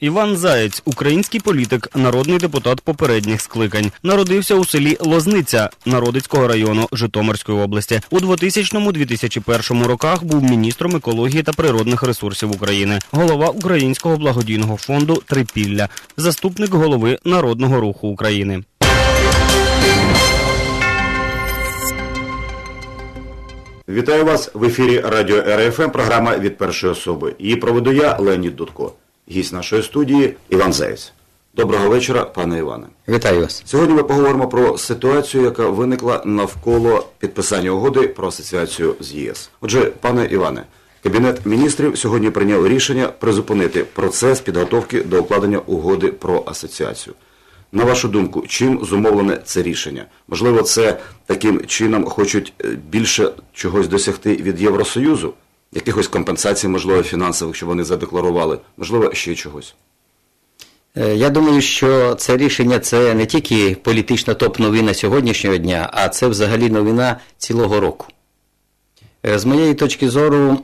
Іван Заєць, український політик, народний депутат попередніх скликань. Народився у селі Лозниця Народицького району Житомирської області. У 2000-2001 роках був міністром екології та природних ресурсів України, голова Українського благодійного фонду Трипілля, заступник голови Народного руху України. Вітаю вас в ефірі Радіо РФМ, програма від першої особи. Її проведу я, Леонід Дудко. Гість нашої студії Іван Заєць. Доброго вечора, пане Іване. Вітаю вас. Сьогодні ми поговоримо про ситуацію, яка виникла навколо підписання угоди про асоціацію з ЄС. Отже, пане Іване, Кабінет міністрів сьогодні прийняв рішення призупинити процес підготовки до укладення угоди про асоціацію. На вашу думку, чим зумовлене це рішення? Можливо, це таким чином хочуть е, більше чогось досягти від Євросоюзу, якихось компенсацій, можливо, фінансових, що вони задекларували, можливо, ще чогось. Е, Я думаю, що це рішення це не тільки політична топ-новина сьогоднішнього дня, а це взагалі новина цілого року. Е, З моєї точки зору,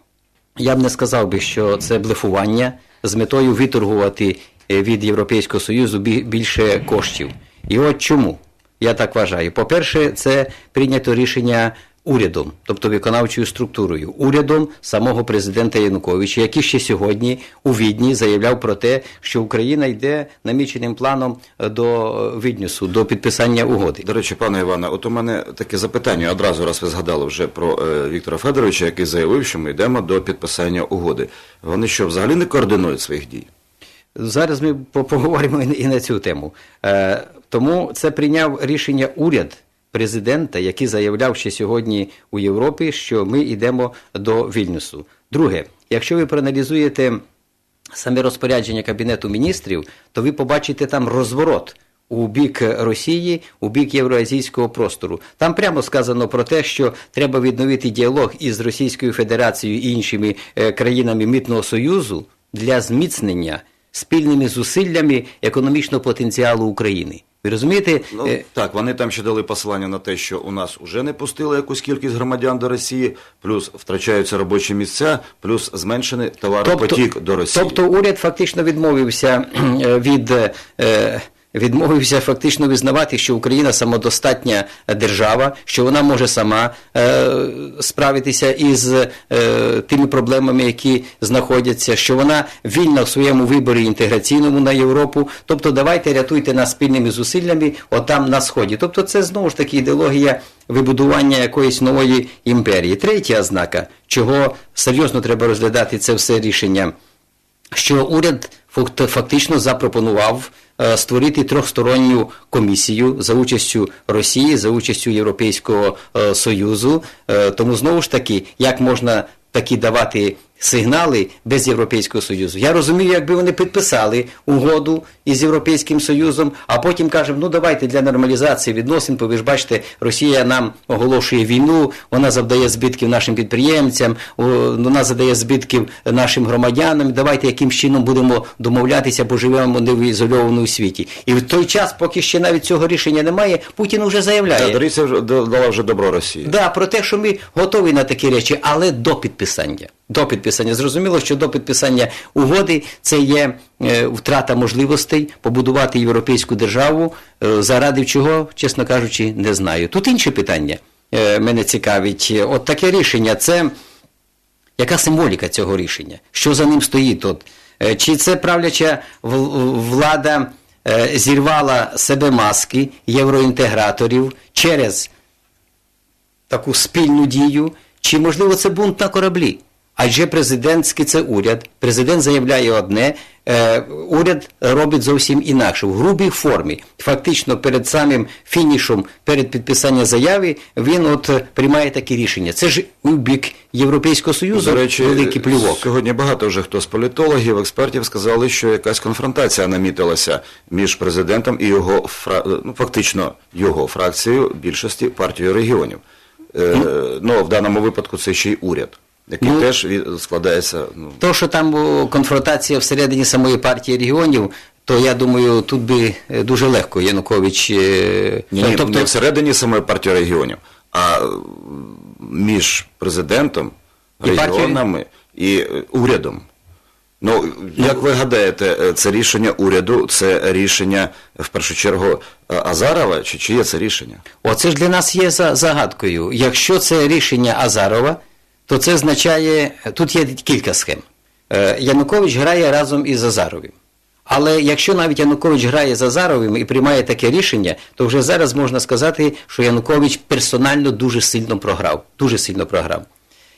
я б не сказав би, що це блефування з метою виторгувати е, від Європейського Союзу більше коштів. І от чому я так вважаю. По-перше, це прийнято рішення урядом, тобто виконавчою структурою, урядом самого президента Януковича, який ще сьогодні у Відні заявляв про те, що Україна йде наміченим планом е, до Віднюсу, до підписання угоди. До речі, пане Іване, от у мене таке запитання одразу, раз ви згадали вже про е, Віктора Федоровича, який заявив, що ми йдемо до підписання угоди. Вони що, взагалі не координують своїх дій? Зараз ми по- поговоримо і і на цю тему. Е, тому це прийняв рішення уряд президента, який заявляв ще сьогодні у Європі, що ми йдемо до Вільнюсу. Друге, якщо ви проаналізуєте саме розпорядження Кабінету міністрів, то ви побачите там розворот. У бік Росії, у бік євроазійського простору. Там прямо сказано про те, що треба відновити діалог із Російською Федерацією і іншими е, країнами Митного Союзу для зміцнення спільними зусиллями економічного потенціалу України. Ви розумієте? Ну Е, так, вони там ще дали посилання на те, що у нас вже не пустили якусь кількість громадян до Росії, плюс втрачаються робочі місця, плюс зменшений товаропотік до Росії. Тобто уряд фактично відмовився е, від. е, Відмовився фактично визнавати, що Україна самодостатня держава, що вона може сама е, справитися із е, тими проблемами, які знаходяться, що вона вільна в своєму виборі інтеграційному на Європу. Тобто, давайте рятуйте нас спільними зусиллями, отам на сході. Тобто, це знову ж таки ідеологія вибудування якоїсь нової імперії. Третя ознака, чого серйозно треба розглядати це все рішення що уряд фактично запропонував створити трьохсторонню комісію за участю Росії, за участю Європейського е, Союзу. Е, Тому знову ж таки, як можна такі давати сигнали без Європейського Союзу? Я розумію, якби вони підписали угоду із Європейським Союзом, а потім кажемо, ну давайте для нормалізації відносин, бо ви ж бачите, Росія нам оголошує війну, вона завдає збитків нашим підприємцям, вона задає збитків нашим громадянам. Давайте яким чином будемо домовлятися, бо живемо не в ізольованому світі. І в той час, поки ще навіть цього рішення немає, Путін вже заявляє. Та, Доріця дала вже добро Росії. Да, про те, що ми готові на такі речі, але до підписання. До підписання. Зрозуміло, що до підписання угоди це є е, втрата можливостей побудувати європейську державу, е, заради чого, чесно кажучи, не знаю. Тут інше питання е, мене цікавить. От таке рішення це яка символіка цього рішення? Що за ним стоїть? Е, Чи це правляча влада зірвала себе маски євроінтеграторів через таку спільну дію, чи можливо це бунт на кораблі? Адже президентський це уряд. Президент заявляє одне, е, уряд робить зовсім інакше, в грубій формі. Фактично, перед самим фінішом, перед підписанням заяви, він от е, приймає такі рішення. Це ж у бік Європейського Союзу До речі, великий плювок. сьогодні багато вже хто з політологів, експертів сказали, що якась конфронтація намітилася між президентом і його ну, фактично його фракцією більшості партії регіонів. Е, ну, в даному випадку це ще й уряд, який Ну, теж складається. Ну, То, що там конфронтація всередині самої партії регіонів, то я думаю, тут би е, дуже легко Янукович. е, ні, ні, тобто, не всередині самої партії регіонів, а між президентом, І регіонами і е, урядом. Ну, як ви гадаєте, це рішення уряду, це рішення в першу чергу Азарова, чи чиє це рішення? Оце ж для нас є за- загадкою. Якщо це рішення Азарова, то це означає, тут є кілька схем. Е, Янукович грає разом із Азаровим. Але якщо навіть Янукович грає з Азаровим і приймає таке рішення, то вже зараз можна сказати, що Янукович персонально дуже сильно програв. Дуже сильно програв.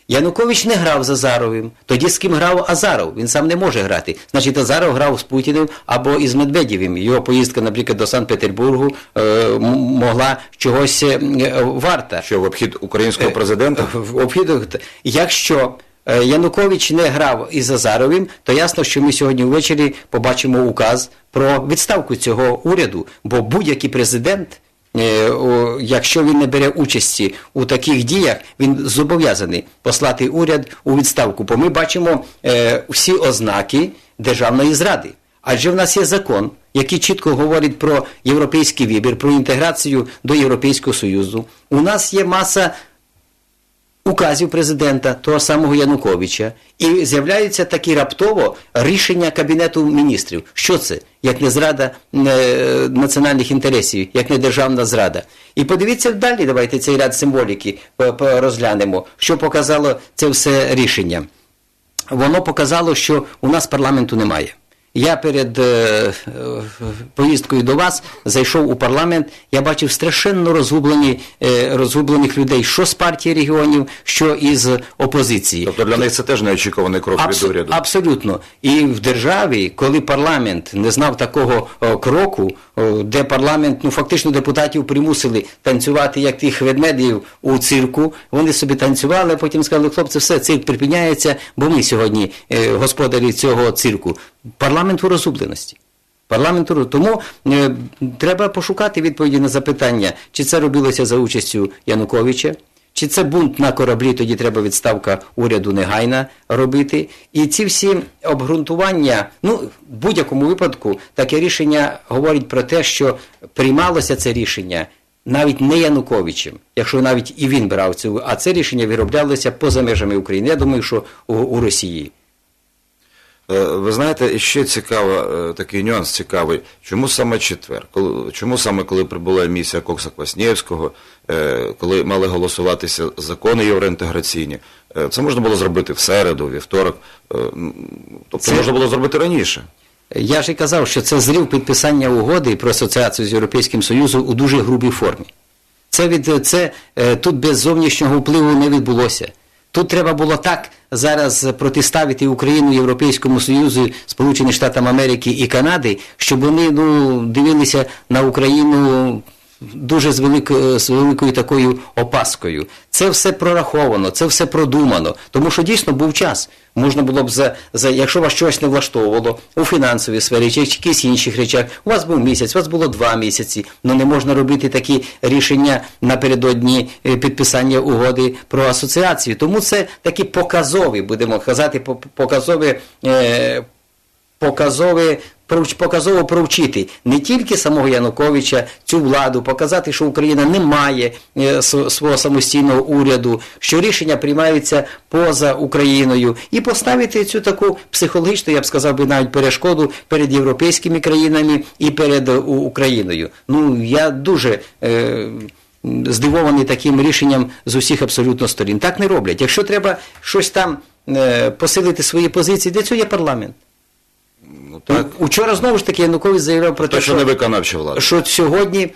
Янукович не грав з Азаровим. Тоді з ким грав Азаров? Він сам не може грати. Значить, Азаров грав з Путіним або із Медведєвим. Його поїздка, наприклад, до Санкт-Петербургу е, могла чогось е, е, варта. Що в обхід українського президента? В обхідах, якщо е, Янукович не грав із Азаровим, то ясно, що ми сьогодні ввечері побачимо указ про відставку цього уряду, бо будь-який президент. Е, Якщо він не бере участі у таких діях, він зобов'язаний послати уряд у відставку. Бо ми бачимо е, всі ознаки державної зради. Адже в нас є закон, який чітко говорить про європейський вибір, про інтеграцію до Європейського Союзу. У нас є маса указів президента, того самого Януковича, і з'являються такі раптово рішення Кабінету міністрів. Що це? Як не зрада е, національних інтересів, як не державна зрада. І подивіться далі, давайте цей ряд символіки е, розглянемо, що показало це все рішення. Воно показало, що у нас парламенту немає. Я перед е, е, поїздкою до вас зайшов у парламент, я бачив страшенно розгублені, е, розгублених людей, що з партії регіонів, що із опозиції. Тобто для них це теж неочікуваний крок від уряду. Абсолютно. І в державі, коли парламент не знав такого о, кроку, де парламент, ну фактично депутатів примусили танцювати як тих ведмедів у цирку, вони собі танцювали, а потім сказали, хлопці, все, цирк припиняється, бо ми сьогодні е, господарі цього цирку. Парламент у розгубленості. Парламенту тому е, треба пошукати відповіді на запитання, чи це робилося за участю Януковича, чи це бунт на кораблі, тоді треба відставка уряду негайна робити. І ці всі обґрунтування, ну, в будь-якому випадку, таке рішення говорить про те, що приймалося це рішення навіть не Януковичем, якщо навіть і він брав цю, а це рішення вироблялося поза межами України. Я думаю, що у, у Росії. Е, Ви знаєте, ще цікаво, е, такий нюанс цікавий. Чому саме четвер? Чому саме коли прибула місія Кокса Кваснєвського, е, коли мали голосуватися закони євроінтеграційні? Це можна було зробити в середу, вівторок. Тобто Це- можна було зробити раніше. Я ж і казав, що це зрив підписання угоди про асоціацію з Європейським Союзом у дуже грубій формі. Це від це тут без зовнішнього впливу не відбулося. Тут треба було так зараз протиставити Україну Європейському Союзу, Сполученим Штатам Америки і Канади, щоб вони ну, дивилися на Україну дуже з великою, з великою такою опаскою. Це все прораховано, це все продумано. Тому що дійсно був час. Можна було б за, за якщо вас щось не влаштовувало у фінансовій сфері чи якихось інших речах, у вас був місяць, у вас було два місяці. Ну не можна робити такі рішення напередодні е, підписання угоди про асоціацію. Тому це такі показові, будемо казати, по- показові. Е, показове провч- показово провчити не тільки самого Януковича, цю владу, показати, що Україна не має е, свого самостійного уряду, що рішення приймаються поза Україною, і поставити цю таку психологічну, я б сказав би навіть перешкоду перед європейськими країнами і перед е, Україною. Ну я дуже. Е, Здивований таким рішенням з усіх абсолютно сторін. Так не роблять. Якщо треба щось там е, посилити свої позиції, для цього є парламент. Ну, так. Учора знову ж таки Янукович заявляв про те, Точно не що, виконавча влада. що сьогодні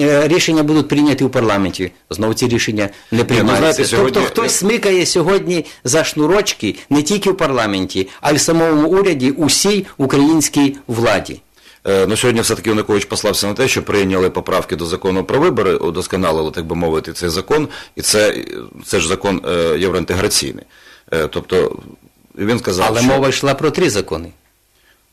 е, рішення будуть прийняті у парламенті. Знову ці рішення не приймаються. знаєте, сьогодні- Тобто хтось смикає сьогодні за шнурочки не тільки в парламенті, а й в самому уряді усій українській владі. Е, Ну, сьогодні все-таки Янукович послався на те, що прийняли поправки до закону про вибори, удосконалили, так би мовити, цей закон, і це, це ж закон е, євроінтеграційний. Тобто він сказав, Але що мова йшла про три закони.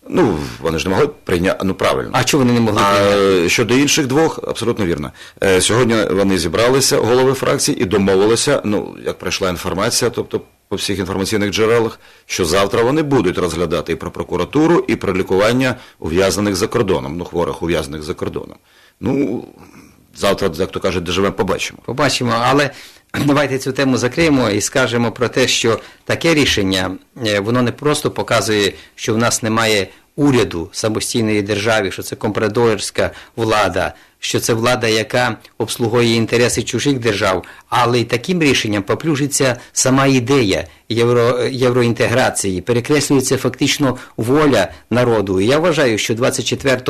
Ну, вони ж не могли прийняти, ну правильно. А чого вони не могли А прийняти? щодо інших двох, абсолютно вірно. Е, Сьогодні вони зібралися, голови фракцій, і домовилися, ну, як прийшла інформація, тобто по всіх інформаційних джерелах, що завтра вони будуть розглядати і про прокуратуру, і про лікування ув'язнених за кордоном, ну, хворих ув'язнених за кордоном. Ну, завтра, як то кажуть, доживемо, побачимо. Побачимо, але, давайте цю тему закриємо і скажемо про те, що таке рішення е, воно не просто показує, що в нас немає уряду самостійної держави, що це компрадорська влада, що це влада, яка обслуговує інтереси чужих держав, але й таким рішенням поплюжиться сама ідея євро, євроінтеграції, перекреслюється фактично воля народу. І я вважаю, що 24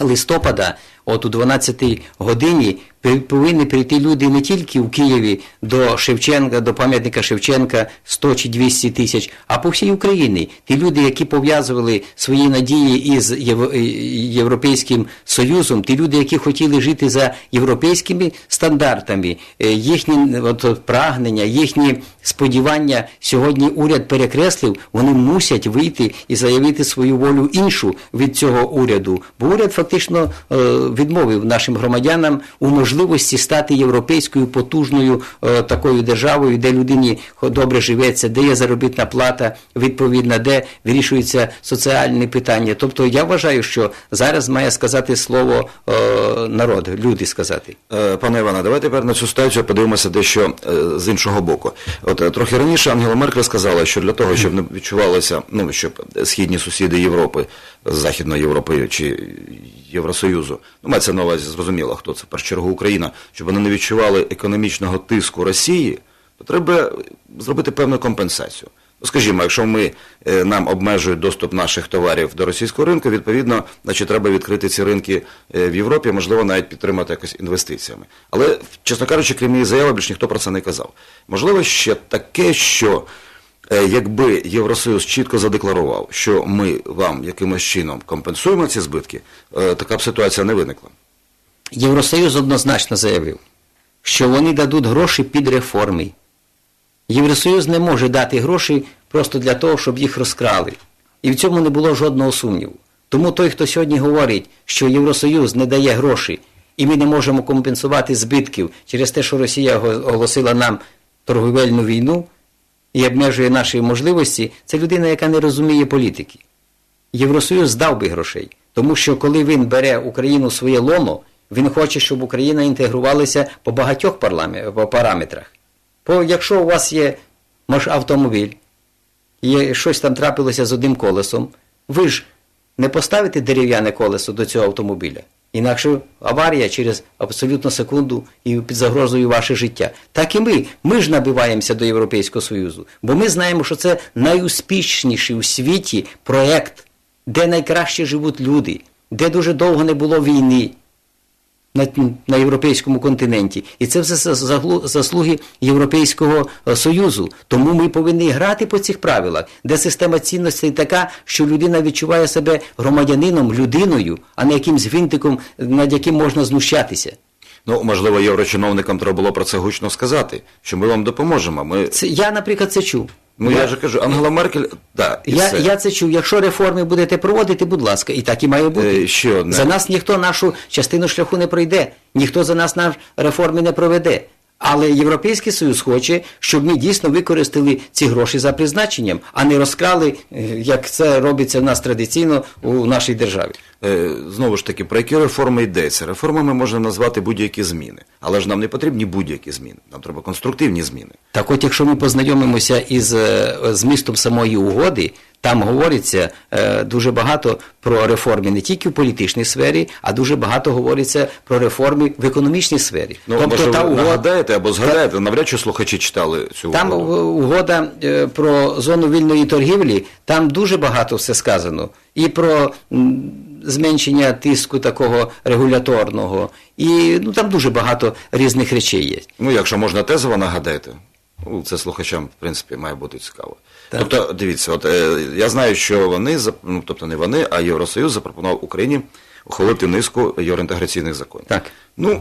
листопада, от у 12 годині, повинні прийти люди не тільки в Києві до Шевченка, до пам'ятника Шевченка 100 чи 200 тисяч, а по всій Україні. Ті люди, які пов'язували свої надії із е, Європейським Союзом, ті люди, які хотіли жити за європейськими стандартами, е, їхні от, прагнення, їхні сподівання сьогодні уряд перекреслив, вони мусять вийти і заявити свою волю іншу від цього уряду. Бо уряд фактично е, відмовив нашим громадянам у можливості стати європейською потужною е, такою державою, де людині добре живеться, де є заробітна плата відповідна, де вирішуються соціальні питання. Тобто я вважаю, що зараз має сказати слово е, народ, люди сказати. Е, Пане Іване, давайте тепер на цю ситуацію подивимося дещо з іншого боку. От трохи раніше Ангела Меркель сказала, що для того, щоб не відчувалося, ну щоб східні сусіди Європи, Західної Європи чи Євросоюзу, ну мається на увазі зрозуміло, хто це в першу чергу Україна, щоб вони не відчували економічного тиску Росії, то треба зробити певну компенсацію. Ну, Скажімо, якщо ми, е, нам обмежують доступ наших товарів до російського ринку, відповідно, значить, треба відкрити ці ринки е, в Європі, можливо, навіть підтримати якось інвестиціями. Але, чесно кажучи, крім її заяви, більш ніхто про це не казав. Можливо, ще таке, що якби Євросоюз чітко задекларував, що ми вам якимось чином компенсуємо ці збитки, е, така б ситуація не виникла. Євросоюз однозначно заявив, що вони дадуть гроші під реформи. Євросоюз не може дати гроші просто для того, щоб їх розкрали. І в цьому не було жодного сумніву. Тому той, хто сьогодні говорить, що Євросоюз не дає гроші, і ми не можемо компенсувати збитків через те, що Росія оголосила нам торговельну війну і обмежує наші можливості, це людина, яка не розуміє політики. Євросоюз дав би грошей, тому що коли він бере Україну своє лоно, він хоче, щоб Україна інтегрувалася по багатьох параметрах. Бо якщо у вас є маш, автомобіль, і щось там трапилося з одним колесом, ви ж не поставите дерев'яне колесо до цього автомобіля. Інакше аварія через абсолютно секунду і під загрозою ваше життя. Так і ми. Ми ж набиваємося до Європейського Союзу. Бо ми знаємо, що це найуспішніший у світі проект, де найкраще живуть люди, де дуже довго не було війни на, на європейському континенті. І це все заслуги Європейського е, Союзу. Тому ми повинні грати по цих правилах, де система цінностей така, що людина відчуває себе громадянином, людиною, а не якимсь гвинтиком, над яким можна знущатися. Ну, можливо, єврочиновникам треба було про це гучно сказати, що ми вам допоможемо. Ми, Це, я, наприклад, це чув. ну, я же кажу, Ангела Меркель, да, і Я, все. я це чув. Якщо реформи будете проводити, будь ласка, і так і має бути. Е, ще одне. За нас ніхто нашу частину шляху не пройде, ніхто за нас наш реформи не проведе. Але Європейський Союз хоче, щоб ми дійсно використали ці гроші за призначенням, а не розкрали, е, як це робиться в нас традиційно у нашій державі. Е, Знову ж таки, про які реформи йдеться? Реформами можна назвати будь-які зміни. Але ж нам не потрібні будь-які зміни. Нам треба конструктивні зміни. Так от, якщо ми познайомимося із е, змістом самої угоди, там говориться е, дуже багато про реформи не тільки в політичній сфері, а дуже багато говориться про реформи в економічній сфері. Ну, може, ви нагадаєте або згадаєте, навряд чи слухачі читали цю угоду. у- угода про зону вільної торгівлі, там дуже багато все сказано. І про зменшення тиску такого регуляторного, і ну, там дуже багато різних речей є. Ну, якщо можна тезово нагадати, ну, це слухачам, в принципі, має бути цікаво. Так. Тобто, дивіться, от е, я знаю, що вони, ну, тобто не вони, а Євросоюз запропонував Україні ухвалити низку євроінтеграційних законів. Так. Ну,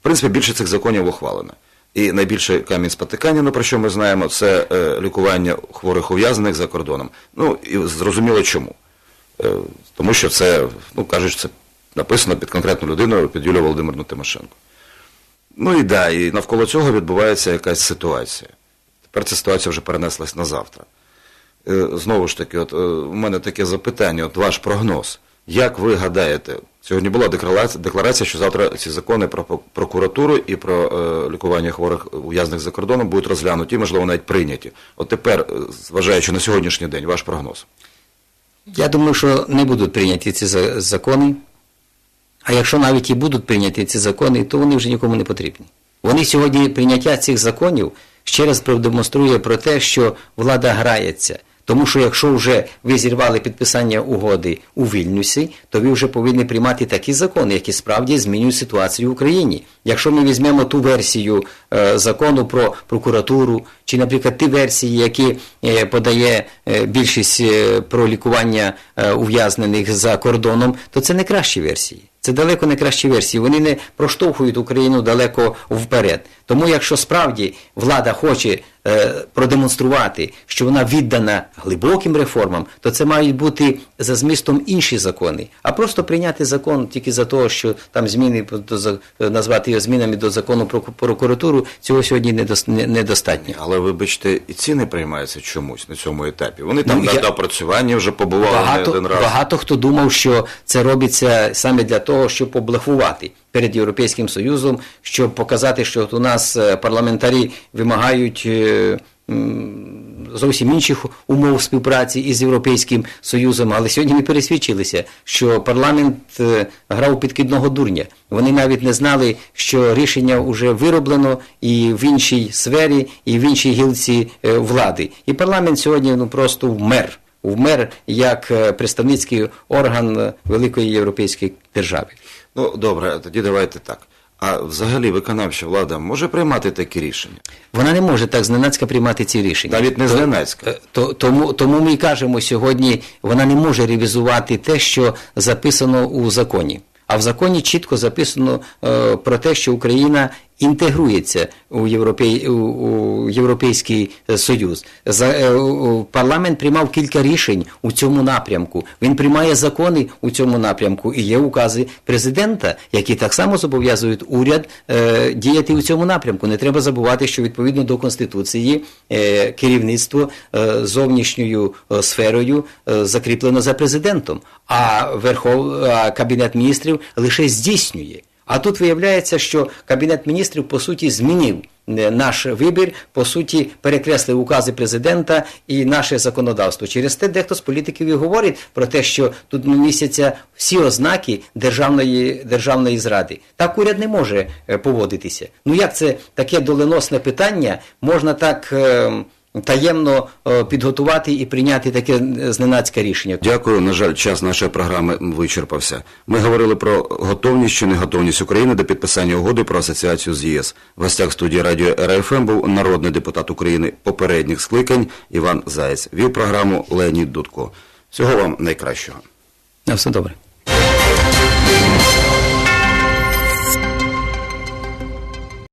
в принципі, більше цих законів ухвалено. І найбільший камінь спотикання, ну про що ми знаємо, це е, лікування хворих ув'язнених за кордоном. Ну, і зрозуміло чому. Е, тому що це, ну кажуть, це написано під конкретну людину, під Юлію Володимирну Тимошенко. Ну і да, і навколо цього відбувається якась ситуація. Тепер ця ситуація вже перенеслась на завтра. Е, Знову ж таки, от, е, у мене таке запитання, от ваш прогноз. Як ви гадаєте, Сьогодні була декларація, що завтра ці закони про прокуратуру і про лікування хворих ув'язаних за кордоном будуть розглянуті, можливо, навіть прийняті. От тепер, зважаючи на сьогоднішній день, ваш прогноз. Я думаю, що не будуть прийняті ці закони. А якщо навіть і будуть прийняті ці закони, то вони вже нікому не потрібні. Вони сьогодні прийняття цих законів ще раз продемонструє про те, що влада грається. Тому що якщо вже ви зірвали підписання угоди у Вільнюсі, то ви вже повинні приймати такі закони, які справді змінюють ситуацію в Україні. Якщо ми візьмемо ту версію е, закону про прокуратуру, чи, наприклад, ті версії, які е, подає е, більшість е, про лікування е, ув'язнених за кордоном, то це не кращі версії. Це далеко не кращі версії. Вони не проштовхують Україну далеко вперед. Тому, якщо справді влада хоче е, продемонструвати, що вона віддана глибоким реформам, то це мають бути за змістом інші закони. А просто прийняти закон тільки за те, що там зміни до за- назвати його змінами до закону про прокуратуру, цього сьогодні недос- не- недостатньо. Але вибачте, і ціни приймаються чомусь на цьому етапі. Вони там Ну, на я- допрацюванні вже побували не Багато, один раз. багато хто думав, що це робиться саме для того, щоб поблефувати перед Європейським Союзом, щоб показати, що от у нас е, парламентарі вимагають е, зовсім інших умов співпраці із Європейським Союзом. Але сьогодні ми пересвідчилися, що парламент е, грав підкидного дурня. Вони навіть не знали, що рішення вже вироблено і в іншій сфері, і в іншій гілці влади. І парламент сьогодні ну просто вмер вмер як представницький орган великої європейської держави. Ну добре, тоді давайте так. А взагалі виконавча влада може приймати такі рішення? Вона не може так зненацька приймати ці рішення. Навіть не зненацька. е, То, тому, тому ми й кажемо сьогодні, вона не може ревізувати те, що записано у законі. А в законі чітко записано е, про те, що Україна інтегрується у, європей, у, Європейський Союз. За, е, парламент приймав кілька рішень у цьому напрямку. Він приймає закони у цьому напрямку. І є укази президента, які так само зобов'язують уряд е, діяти у цьому напрямку. Не треба забувати, що відповідно до Конституції е, керівництво е, зовнішньою е, сферою е, закріплено за президентом, а, Верхов... а Кабінет міністрів лише здійснює. А тут виявляється, що Кабінет міністрів по суті змінив е, наш вибір, по суті, перекреслив укази президента і наше законодавство. Через те дехто з політиків і говорить про те, що тут містяться всі ознаки державної, державної зради. Так уряд не може е, поводитися. Ну як це таке доленосне питання можна так е, таємно е, підготувати і прийняти таке зненацьке рішення? Дякую. На жаль, час нашої програми вичерпався. Ми говорили про готовність чи неготовність України до підписання угоди про асоціацію з ЄС. В гостях студії радіо РФМ був народний депутат України попередніх скликань Іван Заєць. Вів програму Леонід Дудко. Всього вам найкращого. На все добре.